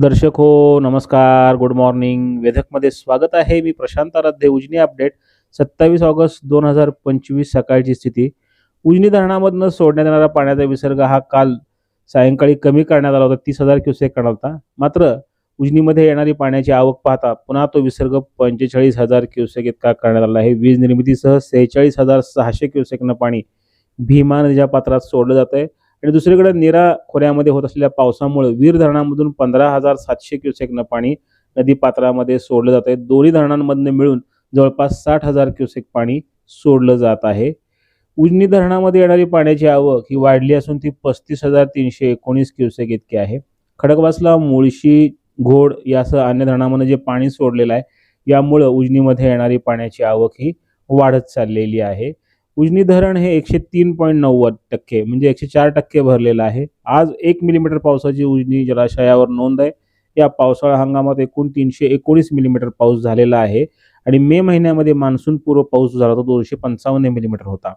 दर्शक हो नमस्कार गुड मॉर्निंग वेधकमध्ये स्वागत आहे मी प्रशांत आराध्ये उजनी अपडेट. सत्तावीस ऑगस्ट दोन हजार पंचवीस सकाळची स्थिती. उजनी धरणामधनं सोडण्यात येणारा पाण्याचा विसर्ग हा काल सायंकाळी कमी करण्यात आला होता तीस हजार क्युसेक करण्यात होता. मात्र उजनीमध्ये येणारी पाण्याची आवक पाहता पुन्हा तो विसर्ग पंचेचाळीस हजार क्युसेक इतका करण्यात आला आहे. वीज निर्मितीसह सेहेचाळीस हजार सहाशे क्युसेकनं पाणी भीमा नदीच्या पात्रात सोडलं जात आहे आणि दुसरीकडे निरा खोऱ्यामध्ये होत असलेल्या पावसामुळे वीर धरणामधून पंधरा हजार सातशे क्युसेकनं पाणी नदी पात्रामध्ये सोडलं जात आहे. दोन्ही धरणांमधनं मिळून जवळपास साठ हजार क्युसेक पाणी सोडलं जात आहे. उजनी धरणामध्ये येणारी पाण्याची आवक ही वाढली असून ती पस्तीस हजार तीनशे एकोणीस क्युसेक इतकी आहे. खडकवासला मुळशी घोड यासह अन्य धरणामध्ये जे पाणी सोडलेलं आहे यामुळं उजनीमध्ये येणारी पाण्याची आवक ही वाढत चाललेली आहे. उजनी धरण हे एकशे तीन पॉईंट नव्वद टक्के म्हणजे एकशे चार टक्के भरलेलं आहे. आज एक मिलीमीटर पावसाची उजनी जलाशयावर नोंद आहे. या पावसाळा हंगामात एकूण तीनशे एकोणीस मिलीमीटर पाऊस झालेला आहे आणि मे महिन्यामध्ये मान्सून पूर्व पाऊस झाला तो दोनशे पंचावन्न मिलीमीटर होता.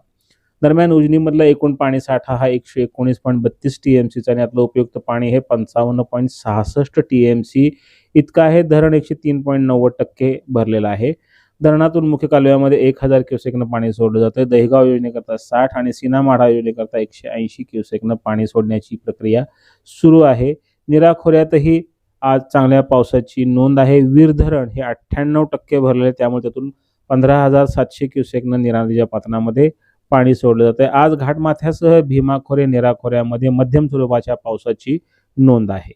दरम्यान उजनीमधला एकूण पाणी साठा हा एकशे एकोणीस पॉईंट बत्तीस टी एम सीचा आणि यातलं उपयुक्त पाणी हे पंचावन्न पॉईंट सहासष्ट टी एम सी इतकं आहे धरण एकशे तीन पॉईंट नव्वद टक्के भरलेलं आहे. धरणातून मुख्य कालव्यामध्ये एक हजार क्युसेकनं पाणी सोडलं जातं दहिगाव योजनेकरता साठ आणि सीनामाढा योजनेकरता एकशे ऐंशी क्युसेकनं पाणी सोडण्याची प्रक्रिया सुरू आहे. निरा खोऱ्यातही आज चांगल्या पावसाची नोंद आहे. वीर धरण हे अठ्ठ्याण्णव टक्के भरलेले आहे, त्यामुळे त्यातून पंधरा हजार सातशे क्युसेकनं निरा नदीच्या पात्रामध्ये पाणी सोडलं जातं आज घाटमाथ्यासह भीमाखोरे निराखोऱ्यामध्ये मध्यम स्वरूपाच्या पावसाची नोंद आहे.